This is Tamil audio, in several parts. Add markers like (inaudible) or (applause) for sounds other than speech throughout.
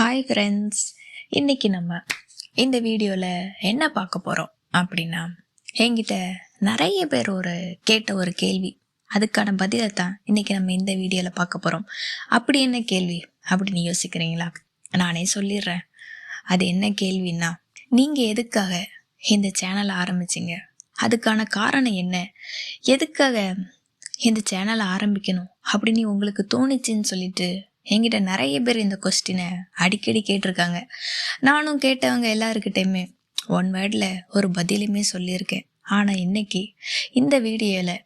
ஹாய் ஃப்ரெண்ட்ஸ் இன்றைக்கி நம்ம இந்த வீடியோவில் என்ன பார்க்க போகிறோம் அப்படின்னா என்கிட்ட நிறைய பேர் ஒரு கேட்ட ஒரு கேள்வி. அதுக்கான பதிலை தான் இன்றைக்கி நம்ம இந்த வீடியோவில் பார்க்க போகிறோம் அப்படி என்ன கேள்வி அப்படின்னு யோசிக்கிறீங்களா? நானே சொல்லிடுறேன். அது என்ன கேள்வின்னா நீங்கள் எதுக்காக இந்த சேனலை ஆரம்பிச்சிங்க? அதுக்கான காரணம் என்ன? எதுக்காக இந்த சேனலை ஆரம்பிக்கணும் அப்படின்னு உங்களுக்கு தோணுச்சுன்னு சொல்லிட்டு என்கிட்ட நிறைய பேர் இந்த கொஸ்டினை அடிக்கடி கேட்டிருக்காங்க. நானும் கேட்டவங்க எல்லாருக்கிட்டையுமே ஒன் வேர்டில் ஒரு பதிலுமே சொல்லியிருக்கேன். ஆனால் இன்னைக்கு இந்த வீடியோவில்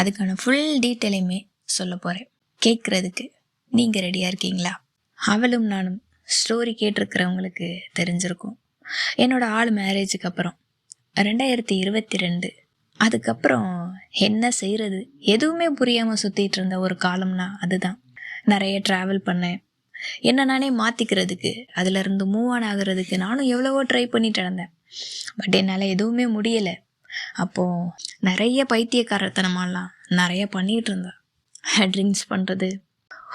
அதுக்கான ஃபுல் டீட்டெயிலையுமே சொல்ல போகிறேன் கேட்குறதுக்கு நீங்கள் ரெடியாக இருக்கீங்களா? அவளும் நானும் ஸ்டோரி கேட்டிருக்கிறவங்களுக்கு தெரிஞ்சிருக்கும். என்னோட ஆள் மேரேஜுக்கு அப்புறம் ரெண்டாயிரத்தி இருபத்தி ரெண்டு அதுக்கப்புறம் என்ன செய்கிறது எதுவுமே புரியாமல் சுற்றிட்டு இருந்த ஒரு காலம்னா அதுதான். நிறைய ட்ராவல் பண்ணேன். என்ன நானே மாற்றிக்கிறதுக்கு அதுலேருந்து மூவ் ஆன் ஆகுறதுக்கு நானும் எவ்வளவோ ட்ரை பண்ணிட்டு இருந்தேன். பட் என்னால் எதுவுமே முடியலை. அப்போது நிறைய பைத்தியக்காரத்தனமாலாம் நிறைய பண்ணிகிட்டு இருந்தேன். (laughs) ட்ரிங்க்ஸ் பண்ணுறது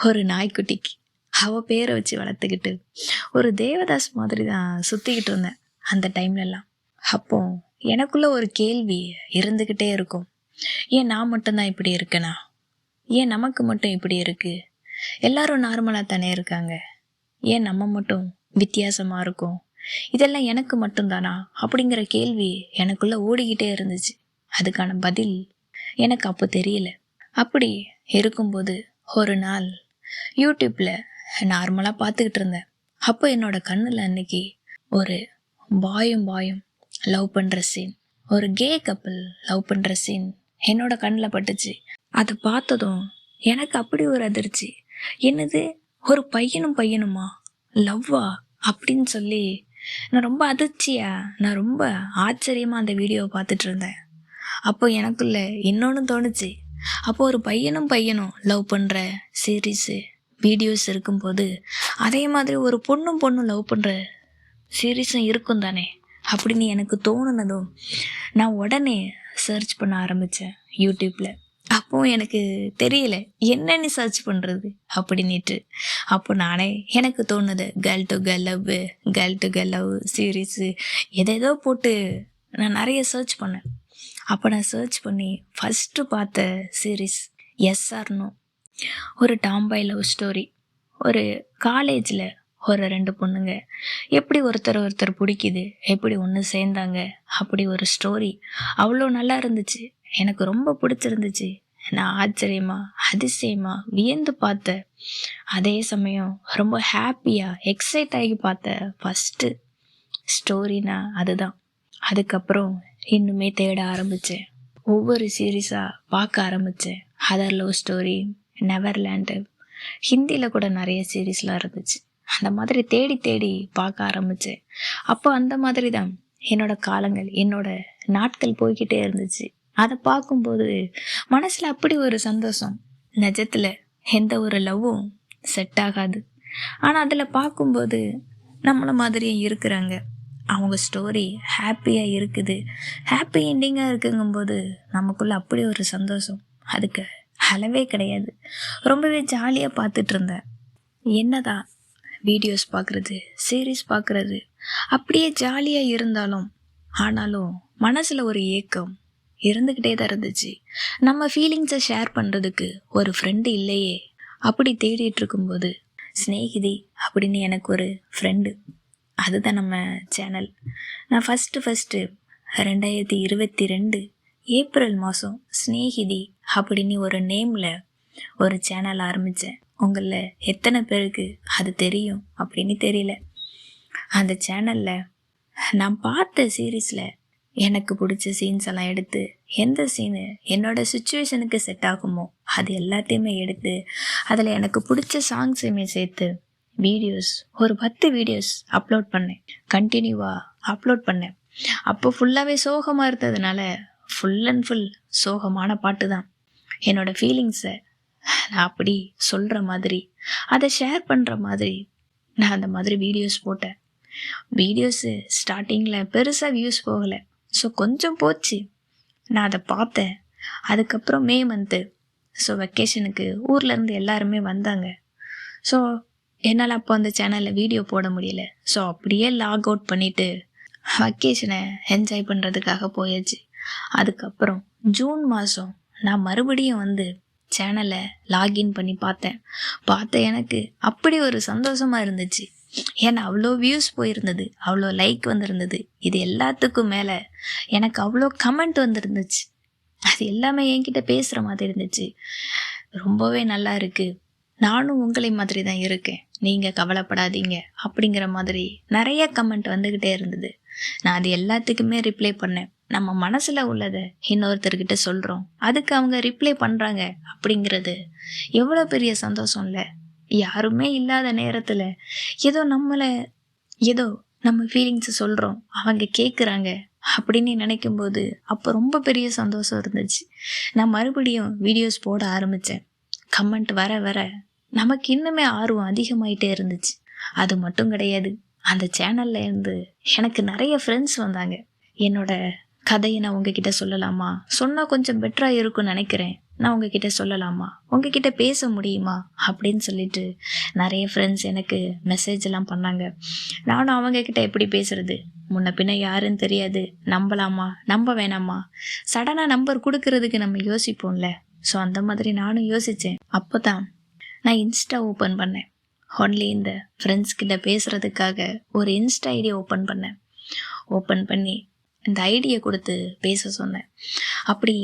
ஒரு நாய்க்குட்டிக்கு அவ பேரை வச்சு வளர்த்துக்கிட்டு ஒரு தேவதாஸ் மாதிரி தான் சுற்றிக்கிட்டு இருந்தேன் அந்த டைம்லலாம் அப்போ எனக்குள்ள ஒரு கேள்வி இருந்துக்கிட்டே இருக்கும். ஏன் நான் மட்டும்தான் இப்படி இருக்கேனா? ஏன் நமக்கு மட்டும் இப்படி இருக்குது எல்லாரும் நார்மலாக தானே இருக்காங்க. ஏன் நம்ம மட்டும் வித்தியாசமாக இருக்கும்? இதெல்லாம் எனக்கு மட்டும்தானா? அப்படிங்கிற கேள்வி எனக்குள்ளே ஓடிக்கிட்டே இருந்துச்சு. அதுக்கான பதில் எனக்கு அப்போ தெரியல. அப்படி இருக்கும்போது ஒரு நாள் யூடியூப்பில் நார்மலாக பார்த்துக்கிட்டு இருந்தேன். அப்போ என்னோட கண்ணில் அன்னைக்கு ஒரு பாயும் பாயும் லவ் பண்ணுற சீன் ஒரு கே கப்பிள் லவ் பண்ணுற சீன் என்னோட கண்ணில் பட்டுச்சு. அதை பார்த்ததும் எனக்கு அப்படி ஒரு அதிர்ச்சி. என்னது? ஒரு பையனும் பையனுமா? லவ்வா? அப்படின்னு சொல்லி நான் ரொம்ப அதிர்ச்சியா நான் ரொம்ப ஆச்சரியமாக அந்த வீடியோவை பார்த்துட்டு இருந்தேன். அப்போ எனக்குள்ள இன்னொன்று தோணுச்சு. அப்போ ஒரு பையனும் பையனும் லவ் பண்ணுற சீரீஸு வீடியோஸ் இருக்கும்போது அதே மாதிரி ஒரு பொண்ணும் பொண்ணும் லவ் பண்ணுற சீரீஸும் இருக்கும் தானே? அப்படின்னு எனக்கு தோணுனதும் நான் உடனே சர்ச் பண்ண ஆரம்பித்தேன் யூடியூப்பில் அப்போ எனக்கு தெரியல என்னன்னு சர்ச் பண்ணுறது அப்படின்னுட்டு அப்போ நானே எனக்கு தோணுது girl to girl love girl to girl love series எதேதோ போட்டு நான் நிறைய சர்ச் பண்ணேன். அப்போ நான் சர்ச் பண்ணி ஃபஸ்ட்டு பார்த்த சீரீஸ் எஸ்ஆர்னோ ஒரு டாம்பாய் லவ் ஸ்டோரி ஒரு காலேஜில் ஒரு ரெண்டு பொண்ணுங்க. எப்படி ஒருத்தர் ஒருத்தர் பிடிக்குது எப்படி ஒன்று சேர்ந்தாங்க அப்படி ஒரு ஸ்டோரி அவ்வளோ நல்லா இருந்துச்சு. எனக்கு ரொம்ப பிடிச்சிருந்துச்சு. நான் ஆச்சரியமா அதிசயமா வியந்து பார்த்தேன். அதே சமயம் ரொம்ப ஹாப்பியாக எக்ஸைட் ஆகி பார்த்த ஃபஸ்ட்டு ஸ்டோரினா அதுதான். அதுக்கப்புறம் இன்னுமே தேட ஆரம்பித்தேன் ஒவ்வொரு சீரீஸாக பார்க்க ஆரம்பித்தேன் அதர் லவ் ஸ்டோரி நெவர்லேண்டு ஹிந்தியில் கூட நிறைய சீரீஸ்லாம் இருந்துச்சு. அந்த மாதிரி தேடி தேடி பார்க்க ஆரம்பித்தேன் அப்போ அந்த மாதிரி தான் என்னோடய காலங்கள் என்னோட நாட்கள் போய்கிட்டே இருந்துச்சு. அதை பார்க்கும்போது மனசில் அப்படி ஒரு சந்தோஷம். நிஜத்தில் எந்த ஒரு லவ்வும் செட் ஆகாது. ஆனால் அதில் பார்க்கும்போது நம்மளை மாதிரியும் இருக்கிறாங்க. அவங்க ஸ்டோரி ஹாப்பியாக இருக்குது. ஹாப்பி என்டிங்காக இருக்குங்கும்போது நமக்குள்ளே அப்படி ஒரு சந்தோஷம். அதுக்கு அளவே கிடையாது. ரொம்பவே ஜாலியாக பார்த்துட்டு இருந்தேன் என்னதான் வீடியோஸ் பார்க்குறது சீரீஸ் பார்க்குறது அப்படியே ஜாலியாக இருந்தாலும் ஆனாலும் மனசில் ஒரு ஏக்கம் இருந்துக்கிட்டே தான் இருந்துச்சு. நம்ம ஃபீலிங்ஸை ஷேர் பண்ணுறதுக்கு ஒரு ஃப்ரெண்டு இல்லையே. அப்படி தேடிட்டு இருக்கும்போது ஸ்நேகிதி அப்படின்னு எனக்கு ஒரு ஃப்ரெண்டு அதுதான் நம்ம சேனல் நான் ஃபஸ்ட்டு ஃபஸ்ட்டு ரெண்டாயிரத்தி இருபத்தி ரெண்டு ஏப்ரல் மாதம் ஸ்நேகிதி அப்படின்னு ஒரு நேமில் ஒரு சேனல் ஆரம்பித்தேன் உங்களில் எத்தனை பேருக்கு அது தெரியும் அப்படின்னு தெரியல. அந்த சேனலில் நான் பார்த்த சீரீஸில் எனக்கு பிடிச்ச சீன்ஸ் எல்லாம் எடுத்து எந்த சீனு என்னோட சுச்சுவேஷனுக்கு செட் ஆகுமோ அது எல்லாத்தையுமே எடுத்து அதில் எனக்கு பிடிச்ச சாங்ஸையுமே சேர்த்து வீடியோஸ் ஒரு பத்து வீடியோஸ் அப்லோட் பண்ணேன். கண்டினியூவாக அப்லோட் பண்ணேன். அப்போ ஃபுல்லாகவே சோகமாக இருந்ததுனால ஃபுல் அண்ட் ஃபுல் சோகமான பாட்டு தான். என்னோடய ஃபீலிங்ஸை நான் அப்படி சொல்கிற மாதிரி அதை ஷேர் பண்ணுற மாதிரி நான் அந்த மாதிரி வீடியோஸ் போட்டேன். வீடியோஸு ஸ்டார்டிங்கில் பெருசாக வியூஸ் போகலை. ஸோ கொஞ்சம் போச்சு. நான் அதை பார்த்தேன். அதுக்கப்புறம் மே மந்த்து ஸோ வெக்கேஷனுக்கு ஊர்லேருந்து எல்லாருமே வந்தாங்க. ஸோ என்னால் அப்போ அந்த சேனலில் வீடியோ போட முடியல. ஸோ அப்படியே லாக் அவுட் பண்ணிவிட்டு வக்கேஷனை என்ஜாய் பண்ணுறதுக்காக போயாச்சு. அதுக்கப்புறம் ஜூன் மாதம் நான் மறுபடியும் வந்து சேனலை லாகின் பண்ணி பார்த்தேன். பார்த்த எனக்கு அப்படி ஒரு சந்தோஷமாக இருந்துச்சு. ஏன்னா அவ்வளோ வியூஸ் போயிருந்தது அவ்வளோ லைக் வந்திருந்தது. இது எல்லாத்துக்கும் மேலே எனக்கு அவ்வளோ கமெண்ட் வந்துருந்துச்சு. அது எல்லாமே என்கிட்ட பேசுகிற மாதிரி இருந்துச்சு. ரொம்பவே நல்லா இருக்குது நானும் உங்களை மாதிரி தான் இருக்கேன். நீங்கள் கவலைப்படாதீங்க அப்படிங்கிற மாதிரி நிறைய கமெண்ட் வந்துக்கிட்டே இருந்தது. நான் அது எல்லாத்துக்குமே ரிப்ளை பண்ணேன். நம்ம மனசில் உள்ளதை இன்னொருத்தர்கிட்ட சொல்கிறோம் அதுக்கு அவங்க ரிப்ளை பண்ணுறாங்க அப்படிங்கிறது எவ்வளோ பெரிய சந்தோஷம் இல்லை. யாருமே இல்லாத நேரத்தில் ஏதோ நம்மளை ஏதோ நம்ம ஃபீலிங்ஸை சொல்கிறோம் அவங்க கேட்குறாங்க அப்படின்னு நினைக்கும்போது அப்போ ரொம்ப பெரிய சந்தோஷம் இருந்துச்சு. நான் மறுபடியும் வீடியோஸ் போட ஆரம்பித்தேன் கமெண்ட் வர வர நமக்கு இன்னுமே ஆர்வம் அதிகமாயிட்டே இருந்துச்சு. அது மட்டும் கிடையாது. அந்த சேனல்ல இருந்து எனக்கு நிறைய ஃப்ரெண்ட்ஸ் வந்தாங்க. என்னோட கதையை நான் உங்ககிட்ட சொல்லலாமா? சொன்னால் கொஞ்சம் பெட்டராக இருக்கும்னு நினைக்கிறேன். நான் உங்ககிட்ட சொல்லலாமா? உங்ககிட்ட பேச முடியுமா? அப்படின்னு சொல்லிட்டு நிறைய ஃப்ரெண்ட்ஸ் எனக்கு மெசேஜ் எல்லாம் பண்ணாங்க. நானும் அவங்க கிட்ட எப்படி பேசுறது? முன்ன பின்ன யாருன்னு தெரியாது. நம்பலாமா? நம்ப வேணாமா? சடனாக நம்பர் கொடுக்கறதுக்கு நம்ம யோசிப்போம்ல. ஸோ அந்த மாதிரி நானும் யோசித்தேன் அப்போ தான் நான் இன்ஸ்டா ஓப்பன் பண்ணேன். ஒன்லி இந்த ஃப்ரெண்ட்ஸ் கிட்ட பேசுகிறதுக்காக ஒரு இன்ஸ்டா ஐடி ஓப்பன் பண்ணேன். ஓப்பன் பண்ணி இந்த ஐடியை கொடுத்து பேச சொன்னேன். அப்படி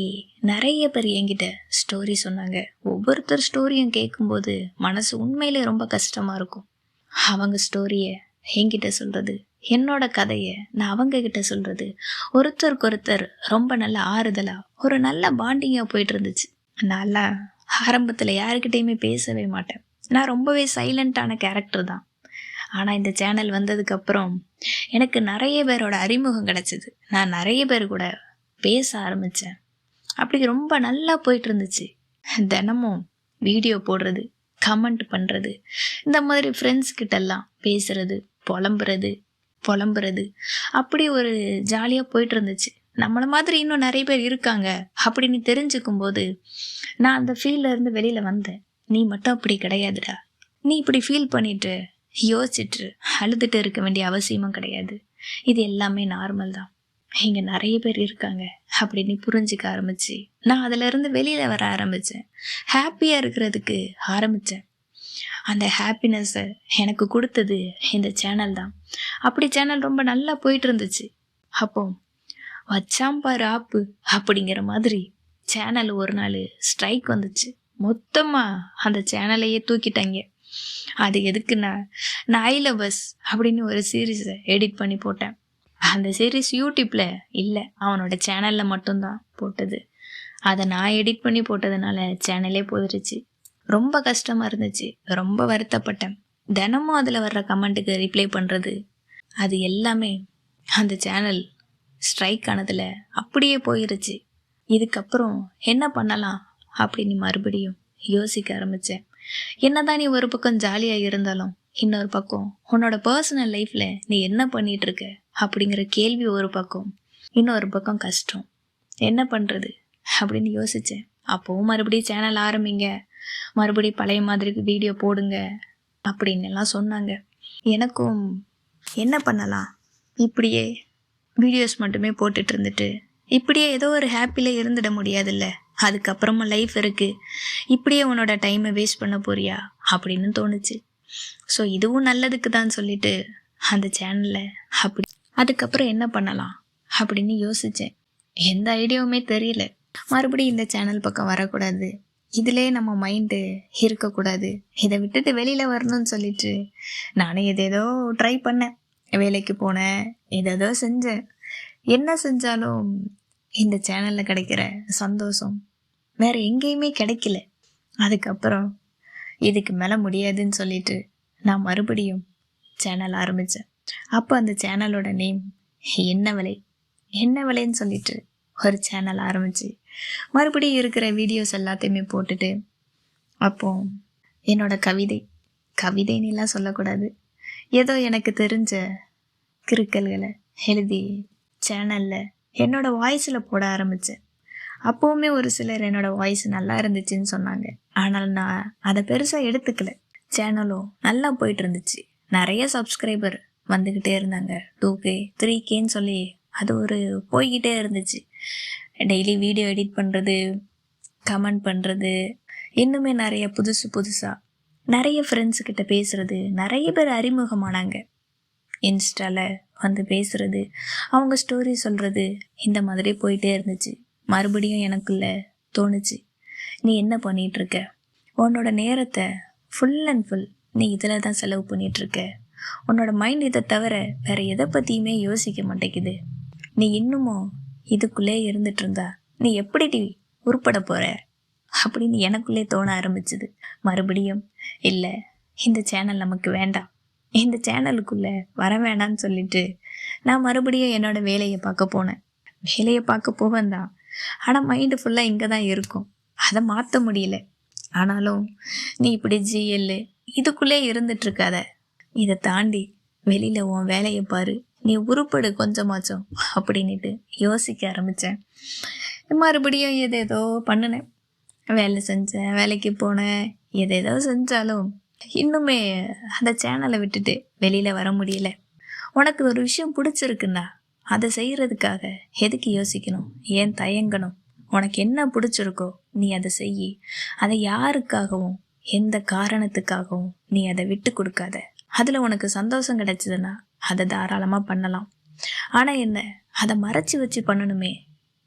நிறைய பேர் என்கிட்ட ஸ்டோரி சொன்னாங்க. ஒவ்வொருத்தர் ஸ்டோரியும் கேட்கும்போது மனசு உண்மையிலே ரொம்ப கஷ்டமாக இருக்கும். அவங்க ஸ்டோரியை என்கிட்ட சொல்கிறது என்னோட கதையை நான் அவங்க கிட்ட சொல்கிறது ஒருத்தருக்கு ஒருத்தர் ரொம்ப நல்ல ஆறுதலாக ஒரு நல்ல பாண்டிங்காக போயிட்டு இருந்துச்சு. நல்லா ஆரம்பத்தில் யாருக்கிட்டேயுமே பேசவே மாட்டேன். நான் ரொம்பவே சைலண்ட்டான கேரக்டர் தான். ஆனால் இந்த சேனல் வந்ததுக்கப்புறம் எனக்கு நிறைய பேரோட அறிமுகம் கிடச்சிது. நான் நிறைய பேர் கூட பேச ஆரம்பித்தேன் அப்படி ரொம்ப நல்லா போயிட்டு இருந்துச்சு தினமும் வீடியோ போடுறது கமெண்ட் பண்ணுறது இந்த மாதிரி ஃப்ரெண்ட்ஸ் கிட்டெல்லாம் பேசுறது புலம்புறது புலம்புறது. அப்படி ஒரு ஜாலியாக போயிட்டு இருந்துச்சு நம்மளை மாதிரி இன்னும் நிறைய பேர் இருக்காங்க அப்படின்னு தெரிஞ்சுக்கும் போது நான் அந்த ஃபீல்டில் இருந்து வெளியில் வந்தேன். நீ மட்டும் அப்படி கிடையாதுடா. நீ இப்படி ஃபீல் பண்ணிட்டு யோசிச்சுட்டு அழுதுட்டு இருக்க வேண்டிய அவசியமும் கிடையாது. இது எல்லாமே நார்மல் தான். இங்கே நிறைய பேர் இருக்காங்க அப்படின்னு புரிஞ்சிக்க ஆரம்பிச்சு. நான் அதிலிருந்து வெளியில் வர ஆரம்பித்தேன் ஹாப்பியாக இருக்கிறதுக்கு ஆரம்பித்தேன் அந்த ஹாப்பினஸ்ஸை எனக்கு கொடுத்தது இந்த சேனல் தான். அப்படி சேனல் ரொம்ப நல்லா போயிட்டு இருந்துச்சு. அப்போ வச்சாம்பார் ஆப்பு அப்படிங்கிற மாதிரி சேனல் ஒரு நாள் ஸ்ட்ரைக் வந்துச்சு. மொத்தமாக அந்த சேனலையே தூக்கிட்டாங்க. அது எதுக்குன்னா நான் ஐ லவர்ஸ் அப்படின்னு ஒரு சீரீஸை எடிட் பண்ணி போட்டேன். அந்த சீரீஸ் யூடியூப்பில் இல்லை அவனோட சேனலில் மட்டும்தான் போட்டது. அதை நான் எடிட் பண்ணி போட்டதுனால சேனலே போதிருச்சு. ரொம்ப கஷ்டமாக இருந்துச்சு. ரொம்ப வருத்தப்பட்டேன். தினமும் அதில் வர்ற கமெண்ட்டுக்கு ரிப்ளை பண்ணுறது அது எல்லாமே அந்த சேனல் ஸ்ட்ரைக் ஆனதில் அப்படியே போயிருச்சு. இதுக்கப்புறம் என்ன பண்ணலாம் அப்படின்னு மறுபடியும் யோசிக்க ஆரம்பித்தேன் என்னதான் நீ ஒரு பக்கம் ஜாலியாக இருந்தாலும் இன்னொரு பக்கம் உன்னோட பர்சனல் லைஃப்பில் நீ என்ன பண்ணிட்டு இருக்க அப்படிங்கிற கேள்வி ஒரு பக்கம் இன்னொரு பக்கம் கஷ்டம். என்ன பண்ணுறது அப்படின்னு யோசித்தேன் அப்போவும் மறுபடியும் சேனல் ஆரம்பிங்க. மறுபடியும் பழைய மாதிரி வீடியோ போடுங்க அப்படின்னு எல்லாம் சொன்னாங்க. எனக்கும் என்ன பண்ணலாம்? இப்படியே வீடியோஸ் மட்டுமே போட்டுட்டு இருந்துட்டு இப்படியே ஏதோ ஒரு ஹாப்பியில் இருந்துட முடியாதுல்ல? அதுக்கப்புறமா லைஃப் இருக்குது இப்படியே உன்னோட டைமை வேஸ்ட் பண்ண போறியா? அப்படின்னு தோணுச்சு. ஸோ இதுவும் நல்லதுக்கு தான் சொல்லிட்டு அந்த சேனலில் அப்படி அதுக்கப்புறம் என்ன பண்ணலாம்? அப்படின்னு யோசித்தேன் எந்த ஐடியாவுமே தெரியல. மறுபடியும் இந்த சேனல் பக்கம் வரக்கூடாது. இதிலே நம்ம மைண்டு இருக்கக்கூடாது. இதை விட்டுட்டு வெளியில் வரணும்னு சொல்லிட்டு நானே எதேதோ ட்ரை பண்ணேன். வேலைக்கு போனேன் எதேதோ செஞ்சேன். என்ன செஞ்சாலும் இந்த சேனலில் கிடைக்கிற சந்தோஷம் வேற எங்கேயுமே கிடைக்கல. அதுக்கப்புறம் இதுக்கு மேலே முடியாதுன்னு சொல்லிட்டு நான் மறுபடியும் சேனல் ஆரம்பித்தேன் அப்போ அந்த சேனலோட நேம் என்ன விலை? என்ன விலைன்னு சொல்லிட்டு ஒரு சேனல் ஆரம்பிச்சு மறுபடியும் இருக்கிற வீடியோஸ் எல்லாத்தையுமே போட்டுட்டு அப்போ என்னோட கவிதை கவிதைன்னெலாம் சொல்லக்கூடாது. ஏதோ எனக்கு தெரிஞ்ச கிருக்கல்களை எழுதி சேனலில் என்னோட வாய்ஸில் போட ஆரம்பித்தேன் அப்போவுமே ஒரு சிலர் என்னோட வாய்ஸ் நல்லா இருந்துச்சுன்னு சொன்னாங்க. ஆனால் நான் அதை பெருசாக எடுத்துக்கல. சேனலும் நல்லா போயிட்டு இருந்துச்சு நிறைய சப்ஸ்கிரைபர் வந்துக்கிட்டே இருந்தாங்க. டூ கே த்ரீ கேன்னு சொல்லி அது ஒரு போய்கிட்டே இருந்துச்சு. டெய்லி வீடியோ எடிட் பண்ணுறது கமெண்ட் பண்ணுறது இன்னுமே நிறைய புதுசு புதுசாக நிறைய ஃப்ரெண்ட்ஸுக்கிட்ட பேசுகிறது நிறைய பேர் அறிமுகமானாங்க. இன்ஸ்டாவில் வந்து பேசுகிறது அவங்க ஸ்டோரி சொல்கிறது இந்த மாதிரி போயிட்டே இருந்துச்சு. மறுபடியும் எனக்குள்ள தோணுச்சு. நீ என்ன பண்ணிகிட்ருக்க இருக்க உன்னோட நேரத்தை ஃபுல் அண்ட் ஃபுல் நீ இதில் தான் செலவு பண்ணிகிட்ருக்க இருக்க உன்னோட மைண்ட் இதை தவிர வேறு எதை பற்றியுமே யோசிக்க மாட்டேங்குது. நீ இன்னமும் இதுக்குள்ளே இருந்துட்டு இருந்தா நீ எப்படி டி உருப்பட போகிற அப்படின்னு எனக்குள்ளே தோண ஆரம்பிச்சுது. மறுபடியும் இல்லை இந்த சேனல் நமக்கு வேண்டாம். இந்த சேனலுக்குள்ளே வர வேணான்னு சொல்லிட்டு நான் மறுபடியும் என்னோடய வேலையை பார்க்க போனேன். வேலையை பார்க்க போவேன் தான். ஆனால் மைண்டு ஃபுல்லாக இங்கே தான் இருக்கும். அதை மாற்ற முடியல. ஆனாலும் நீ இப்படி ஜிஎல்லு இதுக்குள்ளே இருந்துட்டுருக்காத. இதை தாண்டி வெளியில் உன் வேலையை பாரு. நீ உருப்படு கொஞ்சமாச்சும் அப்படின்ட்டு யோசிக்க ஆரம்பித்தேன் மறுபடியும் எதேதோ பண்ணினேன். வேலை செஞ்சேன் வேலைக்கு போனேன். எதேதோ செஞ்சாலும் இன்னுமே அந்த சேனலை விட்டுட்டு வெளியில் வர முடியல. உனக்கு ஒரு விஷயம் பிடிச்சிருக்குன்னா அதை செய்கிறதுக்காக எதுக்கு யோசிக்கணும்? ஏன் தயங்கணும்? உனக்கு என்ன பிடிச்சிருக்கோ நீ அதை செய் அதை யாருக்காகவும் எந்த காரணத்துக்காகவும் நீ அதை விட்டு கொடுக்காத. அதில் உனக்கு சந்தோஷம் கிடைச்சதுன்னா அதை தாராளமாக பண்ணலாம். ஆனால் என்ன? அதை மறைச்சி வச்சு பண்ணணுமே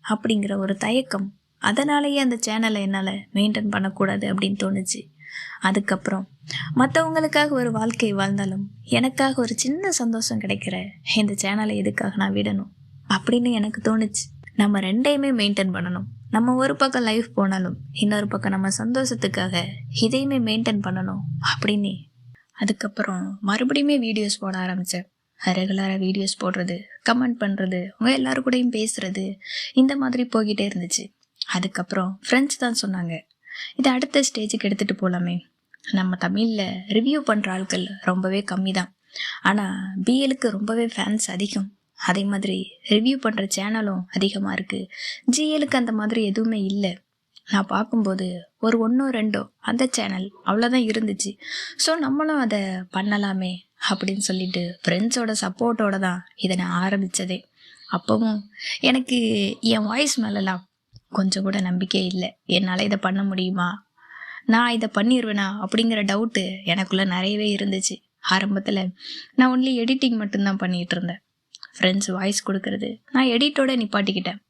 அப்படிங்கிற ஒரு தயக்கம். அதனாலேயே அந்த சேனலை என்னால் மெயின்டைன் பண்ணக்கூடாது அப்படின்னு தோணுச்சு. அதுக்கப்புறம் மற்றவங்களுக்காக ஒரு வாழ்க்கை வாழ்ந்தாலும் எனக்காக ஒரு சின்ன சந்தோஷம் கிடைக்கிற இந்த சேனலை எதுக்காக நான் விடணும்? அப்படின்னு எனக்கு தோணுச்சு. நம்ம ரெண்டையுமே மெயின்டைன் பண்ணணும். நம்ம ஒரு பக்கம் லைஃப் போனாலும் இன்னொரு பக்கம் நம்ம சந்தோஷத்துக்காக இதையுமே மெயின்டைன் பண்ணணும் அப்படின்னு. அதுக்கப்புறம் மறுபடியுமே வீடியோஸ் போட ஆரம்பித்தேன் ரெகுலராக வீடியோஸ் போடுறது கமெண்ட் பண்ணுறது அவங்க எல்லாரு கூடயும் பேசுறது இந்த மாதிரி போய்கிட்டே இருந்துச்சு. அதுக்கப்புறம் ஃப்ரெண்ட்ஸ் தான் சொன்னாங்க. இதை அடுத்த ஸ்டேஜுக்கு எடுத்துகிட்டு போகலாமே நம்ம தமிழில் ரிவ்யூ பண்ணுற ஆட்கள் ரொம்பவே கம்மி தான் ஆனால் பிஎலுக்கு ரொம்பவே ஃபேன்ஸ் அதிகம். அதே மாதிரி ரிவ்யூ பண்ணுற சேனலும் அதிகமாக இருக்குது ஜிஎலுக்கு அந்த மாதிரி எதுவுமே இல்லை. நான் பார்க்கும்போது ஒரு ஒன்றோ ரெண்டோ அந்த சேனல் அவ்வளோதான் இருந்துச்சு. ஸோ நம்மளும் அதை பண்ணலாமே அப்படின்னு சொல்லிட்டு ஃப்ரெண்ட்ஸோட சப்போர்ட்டோட தான் இதை நான் ஆரம்பித்ததே அப்போவும் எனக்கு என் வாய்ஸ் மேலெல்லாம் கொஞ்சம் கூட நம்பிக்கை இல்லை. என்னால் இதை பண்ண முடியுமா? நான் இதை பண்ணிடுவேனா அப்படிங்கிற டவுட்டு எனக்குள்ளே நிறையவே இருந்துச்சு. ஆரம்பத்தில் நான் ஒன்லி எடிட்டிங் மட்டும்தான் பண்ணிகிட்டு இருந்தேன். ஃப்ரெண்ட்ஸ் வாய்ஸ் கொடுக்கறது. நான் எடிட்டோட நிப்பாட்டிக்கிட்டேன்.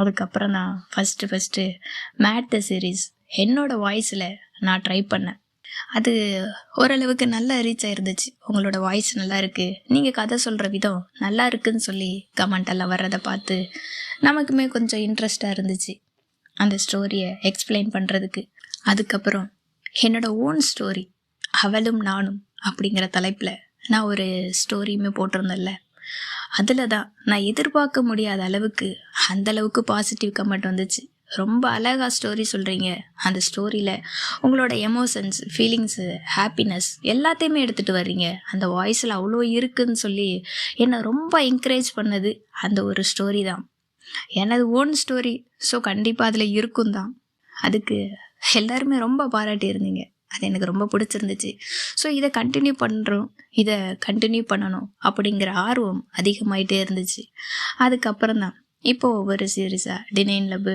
அதுக்கப்புறம் நான் first first made the series என்னோடய வாய்ஸில் நான் ட்ரை பண்ணேன். அது ஓரளவுக்கு நல்லா ரீச் ஆயிருந்துச்சு. உங்களோட வாய்ஸ் நல்லா இருக்குது நீங்கள் கதை சொல்கிற விதம் நல்லா இருக்குன்னு சொல்லி கமெண்ட் எல்லாம் வர்றதை பார்த்து நமக்குமே கொஞ்சம் இன்ட்ரெஸ்டாக இருந்துச்சு. அந்த ஸ்டோரியை எக்ஸ்பிளைன் பண்ணுறதுக்கு அதுக்கப்புறம் என்னோட ஓன் ஸ்டோரி அவளும் நானும் அப்படிங்கிற தலைப்பில் நான் ஒரு ஸ்டோரியுமே போட்டிருந்தேன்ல. அதில் தான் நான் எதிர்பார்க்க முடியாத அளவுக்கு அந்தளவுக்கு பாசிட்டிவ் கமெண்ட் வந்துச்சு. ரொம்ப அழகாக ஸ்டோரி சொல்கிறீங்க அந்த ஸ்டோரியில் உங்களோட எமோஷன்ஸ் ஃபீலிங்ஸு ஹாப்பினஸ் எல்லாத்தையுமே எடுத்துகிட்டு வர்றீங்க. அந்த வாய்ஸில் அவ்வளோ இருக்குன்னு சொல்லி என்னை ரொம்ப என்கரேஜ் பண்ணது அந்த ஒரு ஸ்டோரி தான். எனது ஓன் ஸ்டோரி ஸோ கண்டிப்பாக அதில் இருக்கும் தான். அதுக்கு எல்லாருமே ரொம்ப பாராட்டியிருந்தீங்க. அது எனக்கு ரொம்ப பிடிச்சிருந்துச்சு. ஸோ இதை கண்டினியூ பண்ணுறோம் இதை கண்டினியூ பண்ணணும் அப்படிங்கிற ஆர்வம் அதிகமாயிட்டே இருந்துச்சு. அதுக்கப்புறம் தான் இப்போது ஒவ்வொரு சீரீஸாக டினைன் லப்பு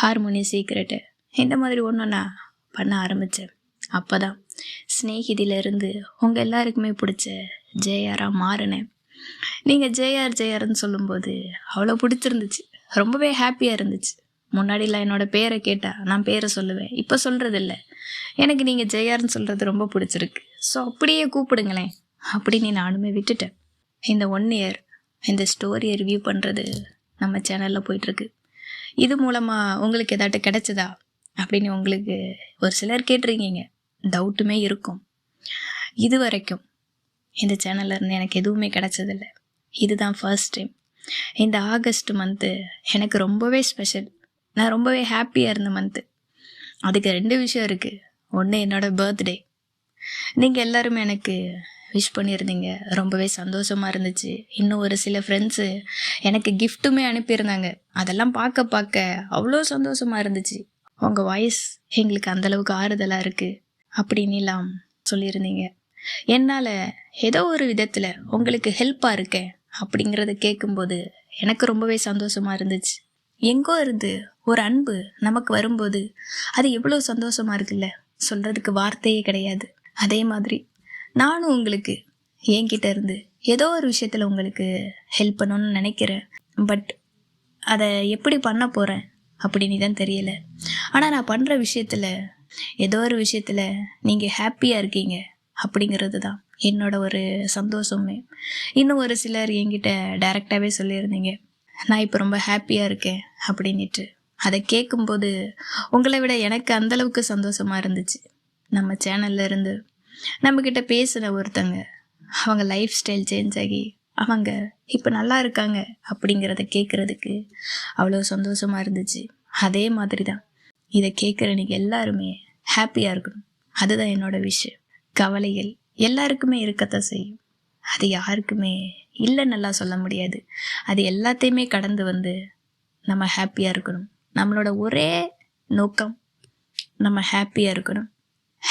ஹார்மோனி சீக்ரெட்டு இந்த மாதிரி ஒன்று நான் பண்ண ஆரம்பித்தேன் அப்போ தான் ஸ்னேகிதியிலேருந்து உங்கள் எல்லாருக்குமே பிடிச்ச ஜேஆராக மாறினேன். நீங்கள் ஜேஆர் ஜேஆர்னு சொல்லும்போது அவ்வளோ பிடிச்சிருந்துச்சு. ரொம்பவே ஹாப்பியாக இருந்துச்சு. முன்னாடிலாம் என்னோடய பேரை கேட்டால் நான் பேரை சொல்லுவேன். இப்போ சொல்கிறதில்ல எனக்கு நீங்கள் ஜெயார்னு சொல்கிறது ரொம்ப பிடிச்சிருக்கு. ஸோ அப்படியே கூப்பிடுங்களேன். அப்படின்னு நானுமே விட்டுட்டேன். இந்த ஒன் இயர் இந்த ஸ்டோரியை ரிவ்யூ பண்ணுறது நம்ம சேனலில் போயிட்டுருக்கு. இது மூலமாக உங்களுக்கு ஏதாட்டு கிடைச்சதா? அப்படின்னு உங்களுக்கு ஒரு சிலர் கேட்டிருக்கீங்க. டவுட்டுமே இருக்கும். இது வரைக்கும் இந்த சேனல்லேருந்து எனக்கு எதுவுமே கிடச்சதில்ல. இதுதான் ஃபர்ஸ்ட் டைம் இந்த ஆகஸ்ட் மந்த்து எனக்கு ரொம்பவே ஸ்பெஷல் நான் ரொம்பவே ஹாப்பியாக இருந்த மந்த்து அதுக்கு ரெண்டு விஷயம் இருக்குது ஒன்று என்னோடய பர்த்டே நீங்கள் எல்லாருமே எனக்கு விஷ் பண்ணியிருந்தீங்க. ரொம்பவே சந்தோஷமாக இருந்துச்சு. இன்னும் ஒரு சில ஃப்ரெண்ட்ஸு எனக்கு கிஃப்ட்டுமே அனுப்பியிருந்தாங்க. அதெல்லாம் பார்க்க பார்க்க அவ்வளோ சந்தோஷமாக இருந்துச்சு. உங்கள் வாய்ஸ் எங்களுக்கு அந்தளவுக்கு ஆறுதலாக இருக்குது அப்படின்னுலாம் சொல்லியிருந்தீங்க. என்னால் ஏதோ ஒரு விதத்தில் உங்களுக்கு ஹெல்ப்பாக இருக்கேன் அப்படிங்கிறத கேட்கும்போது எனக்கு ரொம்பவே சந்தோஷமாக இருந்துச்சு. எங்கோ இருந்து ஒரு அன்பு நமக்கு வரும்போது அது எவ்வளோ சந்தோஷமாக இருக்குல்ல? சொல்கிறதுக்கு வார்த்தையே கிடையாது. அதே மாதிரி நானும் உங்களுக்கு என்கிட்ட இருந்து ஏதோ ஒரு விஷயத்தில் உங்களுக்கு ஹெல்ப் பண்ணணும்னு நினைக்கிறேன். பட் அதை எப்படி பண்ண போகிறேன் அப்படின்னு தான் தெரியலை. ஆனால் நான் பண்ணுற விஷயத்தில் ஏதோ ஒரு விஷயத்தில் நீங்கள் ஹாப்பியாக இருக்கீங்க. அப்படிங்கிறது தான் என்னோட ஒரு சந்தோஷமே. இன்னும் ஒரு சிலர் என்கிட்ட டைரெக்டாகவே சொல்லியிருந்தீங்க. நான் இப்போ ரொம்ப ஹாப்பியாக இருக்கேன் அப்படின்ட்டு அதை கேட்கும்போது உங்களை விட எனக்கு அந்தளவுக்கு சந்தோஷமாக இருந்துச்சு. நம்ம சேனல்ல இருந்து நம்மக்கிட்ட பேசின ஒருத்தங்க அவங்க லைஃப் ஸ்டைல் சேஞ்ச் ஆகி அவங்க இப்போ நல்லா இருக்காங்க அப்படிங்கிறத கேட்குறதுக்கு அவ்வளோ சந்தோஷமாக இருந்துச்சு. அதே மாதிரி தான் இதை கேட்குற நீங்கள் எல்லாருமே ஹாப்பியாக இருக்கணும். அதுதான் என்னோட விஷயம். கவலைகள் எல்லாருக்குமே இருக்கத்தான் செய்யும். அது யாருக்குமே இல்லை நல்லா சொல்ல முடியாது. அது எல்லாத்தையுமே கடந்து வந்து நம்ம ஹாப்பியாக இருக்கணும். நம்மளோட ஒரே நோக்கம் நம்ம ஹாப்பியாக இருக்கணும்.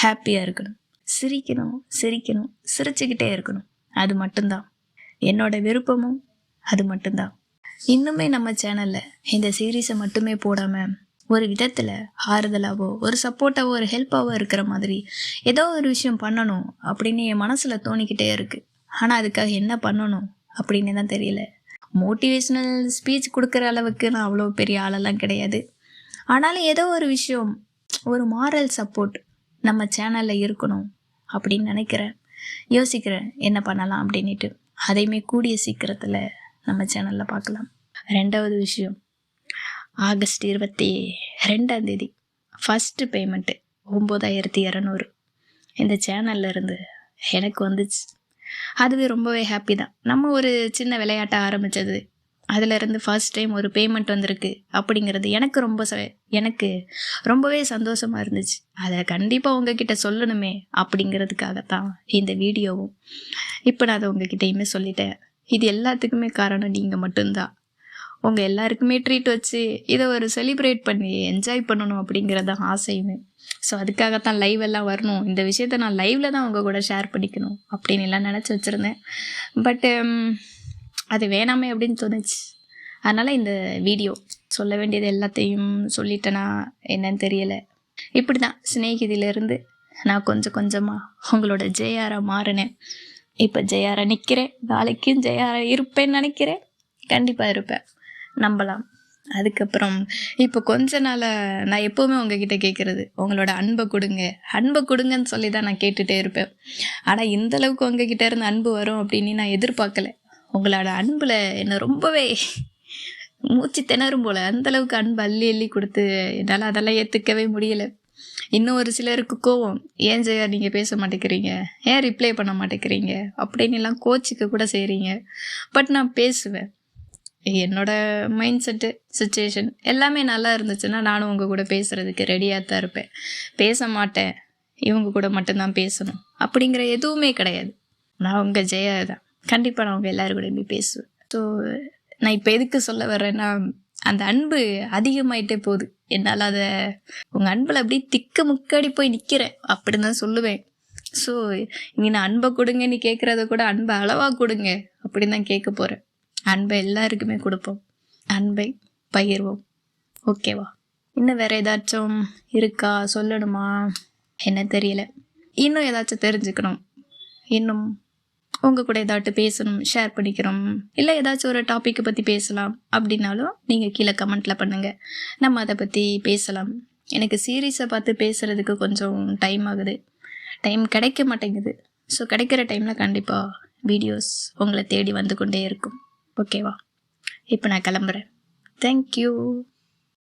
ஹாப்பியாக இருக்கணும். சிரிக்கணும் சிரிக்கணும் சிரிச்சுக்கிட்டே இருக்கணும். அது மட்டும்தான். என்னோட விருப்பமும் அது மட்டும்தான். இன்னுமே நம்ம சேனலில் இந்த சீரீஸை மட்டுமே போடாமல் ஒரு விதத்தில் ஆறுதலாவோ ஒரு சப்போர்ட்டாவோ ஒரு ஹெல்ப்பாவோ இருக்கிற மாதிரி ஏதோ ஒரு விஷயம் பண்ணணும் அப்படின்னு என் மனசில் தோணிக்கிட்டே இருக்குது ஆனால் அதுக்காக என்ன பண்ணணும் அப்படின்னு தான் தெரியல. மோட்டிவேஷ்னல் ஸ்பீச் கொடுக்குற அளவுக்கு நான் அவ்வளோ பெரிய ஆளெல்லாம் கிடையாது. ஆனாலும் ஏதோ ஒரு விஷயம் ஒரு மாரல் சப்போர்ட் நம்ம சேனலில் இருக்கணும் அப்படின்னு நினைக்கிறேன். யோசிக்கிறேன் என்ன பண்ணலாம் அப்படின்ட்டு அதையுமே கூடிய சீக்கிரத்தில் நம்ம சேனலில் பார்க்கலாம். ரெண்டாவது விஷயம் ஆகஸ்ட் இருபத்தி ரெண்டாம் தேதி. ஃபஸ்ட்டு பேமெண்ட்டு ஒம்பதாயிரத்தி இரநூறு. இந்த சேனல்ல இருந்து எனக்கு வந்துச்சு. அதுவே ரொம்பவே ஹாப்பி தான். நம்ம ஒரு சின்ன விளையாட்டை ஆரம்பித்தது அதிலிருந்து ஃபர்ஸ்ட் டைம் ஒரு பேமெண்ட் வந்திருக்கு அப்படிங்கிறது எனக்கு ரொம்ப ச எனக்கு ரொம்பவே சந்தோஷமாக இருந்துச்சு. அதை கண்டிப்பாக உங்ககிட்ட சொல்லணுமே அப்படிங்கிறதுக்காகத்தான் இந்த வீடியோவும். இப்போ நான் அதை உங்ககிட்டயுமே சொல்லிட்டேன். இது எல்லாத்துக்குமே காரணம் நீங்கள் மட்டும்தான். உங்கள் எல்லாருக்குமே ட்ரீட் வச்சு இதை ஒரு செலிப்ரேட் பண்ணி என்ஜாய் பண்ணணும் அப்படிங்கிறது தான் ஆசையுமே ஸோ அதுக்காகத்தான் லைவ் எல்லாம் வரணும். இந்த விஷயத்த நான் லைவில் தான் உங்கள் கூட ஷேர் பண்ணிக்கணும் அப்படின்னு எல்லாம் நினச்சி வச்சுருந்தேன். பட்டு um, அது வேணாமே அப்படின்னு தோணுச்சு. அதனால் இந்த வீடியோ சொல்ல வேண்டியது எல்லாத்தையும் சொல்லிட்டேனா என்னன்னு தெரியலை. இப்படி தான் சிநேகிதியிலேருந்து நான் கொஞ்சம் கொஞ்சமாக உங்களோட ஜெயாராக மாறினேன். இப்போ ஜெயாரா நிற்கிறேன் நாளைக்கும் ஜெயாரா இருப்பேன்னு நினைக்கிறேன். கண்டிப்பாக இருப்பேன். நம்பலாம். அதுக்கப்புறம் இப்போ கொஞ்ச நாளாக நான் எப்போவுமே உங்ககிட்ட கேட்குறது உங்களோட அன்பை கொடுங்க. அன்பை கொடுங்கன்னு சொல்லி தான் நான் கேட்டுகிட்டே இருப்பேன். ஆனால் இந்தளவுக்கு உங்ககிட்ட இருந்து அன்பு வரும் அப்படின்னு நான் எதிர்பார்க்கல. உங்களோட அன்பில் என்னை ரொம்பவே மூச்சு திணறும் போல் அந்தளவுக்கு அன்பு அள்ளி அள்ளி கொடுத்து என்னால் அதெல்லாம் ஏற்றுக்கவே முடியலை. இன்னும் ஒரு சிலருக்கு கோவம் ஏன் ஜெயா நீங்கள் பேச மாட்டேங்கிறீங்க? ஏன் ரிப்ளை பண்ண மாட்டேங்கிறீங்க? அப்படின்னு எல்லாம் கோச்சிக்க கூட செய்கிறீங்க பட் நான் பேசுவேன். என்னோட மைண்ட் செட்டு சுச்சுவேஷன் எல்லாமே நல்லா இருந்துச்சுன்னா நானும் உங்கள் கூட பேசுகிறதுக்கு ரெடியாக தான் இருப்பேன். பேச மாட்டேன். இவங்க கூட மட்டும்தான் பேசணும். அப்படிங்கிற எதுவுமே கிடையாது. நான் உங்கள் ஜெயா தான். கண்டிப்பாக நான் உங்கள் எல்லோரும் கூடயுமே பேசுவேன். ஸோ நான் இப்போ எதுக்கு சொல்ல வர்றேன்னா அந்த அன்பு அதிகமாயிட்டே போகுது. என்னால் அதை உங்கள் அன்பில் அப்படியே திக்க முக்காடி போய் நிற்கிறேன் அப்படின்னு தான் சொல்லுவேன். ஸோ நீ நான் அன்பை கொடுங்க நீ கேட்குறத கூட அன்பை அளவாக கொடுங்க. அப்படின்னு தான் கேட்க போகிறேன் அன்பை எல்லாருக்குமே கொடுப்போம். அன்பை பகிர்வோம். ஓகேவா இன்னும் வேறு ஏதாச்சும் இருக்கா? சொல்லணுமா? என்ன தெரியல. இன்னும் ஏதாச்சும் தெரிஞ்சுக்கணும். இன்னும் உங்கள் கூட ஏதாட்டும் பேசணும் ஷேர் பண்ணிக்கிறோம். இல்லை ஏதாச்சும் ஒரு டாப்பிக்கை பற்றி பேசலாம் அப்படின்னாலும் நீங்கள் கீழே கமெண்ட்டில் பண்ணுங்கள் நம்ம அதை பற்றி பேசலாம். எனக்கு சீரீஸை பார்த்து பேசுகிறதுக்கு கொஞ்சம் டைம் ஆகுது. டைம் கிடைக்க மாட்டேங்குது. ஸோ கிடைக்கிற டைமில் கண்டிப்பாக வீடியோஸ் உங்களை தேடி வந்து கொண்டே இருக்கும். ஓகேவா? இப்போ நான் கிளம்புறேன். தேங்க்யூ